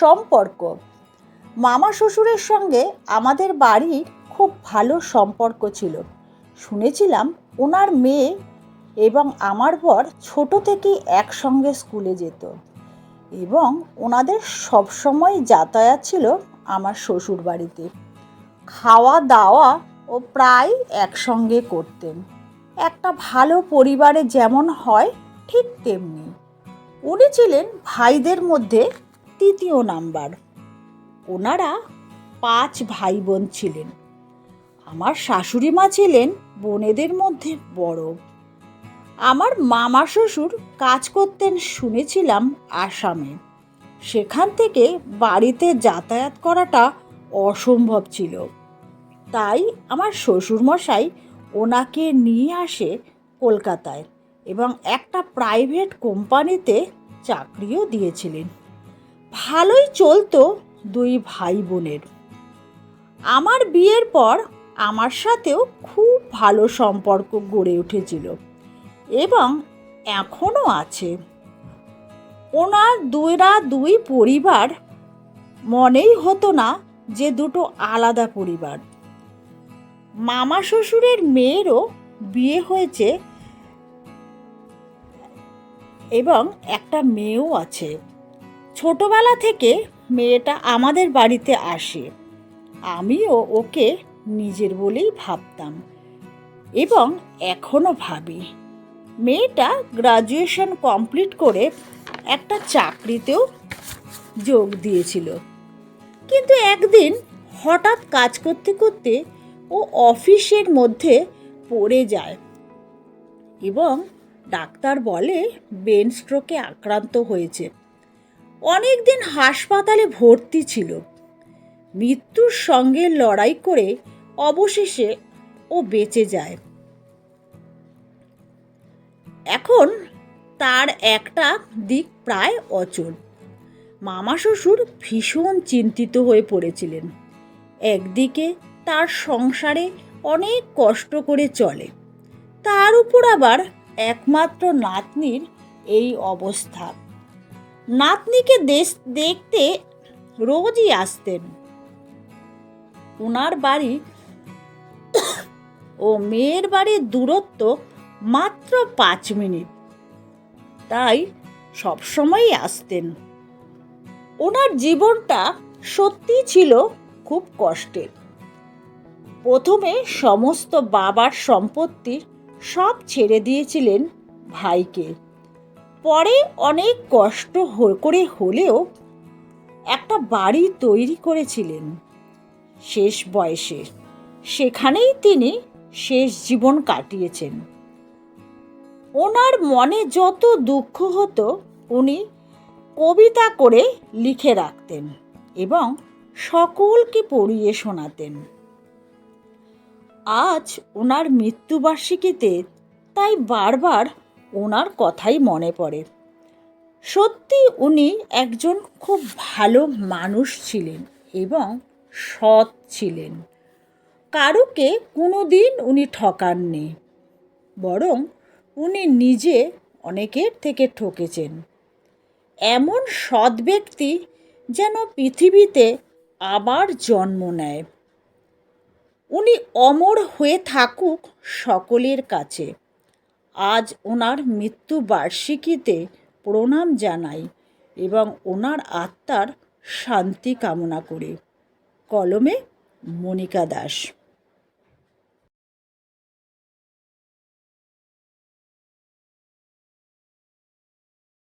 সম্পর্ক। মামা শ্বশুরের সঙ্গে আমাদের বাড়ির খুব ভালো সম্পর্ক ছিল। শুনেছিলাম ওনার মেয়ে এবং আমার বর ছোট থেকেই একসঙ্গে স্কুলে যেত এবং ওনাদের সবসময় যাতায়াত ছিল আমার শ্বশুর বাড়িতে। খাওয়া দাওয়া ও প্রায় একসঙ্গে করতেন। একটা ভালো পরিবারে যেমন হয় ঠিক তেমনি। উনি ছিলেন ভাইদের মধ্যে তৃতীয় নাম্বার। ওনারা পাঁচ ভাই বোন ছিলেন। আমার শাশুড়ি মা ছিলেন বোনেদের মধ্যে বড়। আমার মামা শ্বশুর কাজ করতেন শুনেছিলাম আসামে। সেখান থেকে বাড়িতে যাতায়াত করাটা অসম্ভব ছিল। তাই আমার শ্বশুরমশাই ওনাকে নিয়ে আসে কলকাতায় এবং একটা প্রাইভেট কোম্পানিতে চাকরিও দিয়েছিলেন। ভালোই চলতো দুই ভাই বোনের আমার বিয়ের পর আমার সাথেও খুব ভালো সম্পর্ক গড়ে উঠেছিল এবং এখনও আছে। ওনার দুইরা দুই পরিবার মনেই হতো না যে দুটো আলাদা পরিবার। মামা শ্বশুরের মেয়েরও বিয়ে হয়েছে এবং একটা মেয়েও আছে। ছোটবেলা থেকে মেয়েটা আমাদের বাড়িতে আসে। আমিও ওকে নিজের বলেই ভাবতাম এবং এখনও ভাবি। মেয়েটা গ্রাজুয়েশন কমপ্লিট করে একটা চাকরিতেও যোগ দিয়েছিল। কিন্তু একদিন হঠাৎ কাজ করতে করতে ও অফিসের মধ্যে পড়ে যায় এবং ডাক্তার বলে ব্রেন স্ট্রোকে আক্রান্ত হয়েছে। অনেক দিন হাসপাতালে ভর্তি ছিল। মৃত্যুর সঙ্গে লড়াই করে অবশেষে ও বেঁচে যায়। এখন তার একটা দিক প্রায় অচল। মামা শ্বশুর ভীষণ চিন্তিত হয়ে পড়েছিলেন। একদিকে তার সংসারে অনেক কষ্ট করে চলে। তার উপর আবার একমাত্র নাতনির এই অবস্থা। নাতনিকে দেশ দেখতে রোজই আসতেন। ওনার বাড়ি ও মেয়ের বাড়ির দূরত্ব মাত্র পাঁচ মিনিট। তাই সবসময়ই আসতেন। ওনার জীবনটা সত্যিই ছিল খুব কষ্টের। প্রথমে সমস্ত বাবার সম্পত্তি সব ছেড়ে দিয়েছিলেন ভাইকে। পরে অনেক কষ্ট করে হলেও একটা বাড়ি তৈরি করেছিলেন শেষ বয়সে। সেখানেই তিনি শেষ জীবন কাটিয়েছেন। ওনার মনে যত দুঃখ হতো, উনি কবিতা করে লিখে রাখতেন এবং সকলকে পড়িয়ে শোনাতেন। আজ ওনার মৃত্যুবার্ষিকীতে তাই বারবার ওনার কথাই মনে পড়ে। সত্যি উনি একজন খুব ভালো মানুষ ছিলেন এবং সৎ ছিলেন। কারুকে কোনো দিন উনি ঠকাননি, বরং উনি নিজে অনেকের থেকে ঠকেছেন। এমন সৎ ব্যক্তি যেন পৃথিবীতে আবার জন্ম নেয়। উনি অমর হয়ে থাকুক সকলের কাছে। আজ ওনার মৃত্যু বার্ষিকীতে প্রণাম জানাই এবং ওনার আত্মার শান্তি কামনা করি। কলমে মনিকা দাস।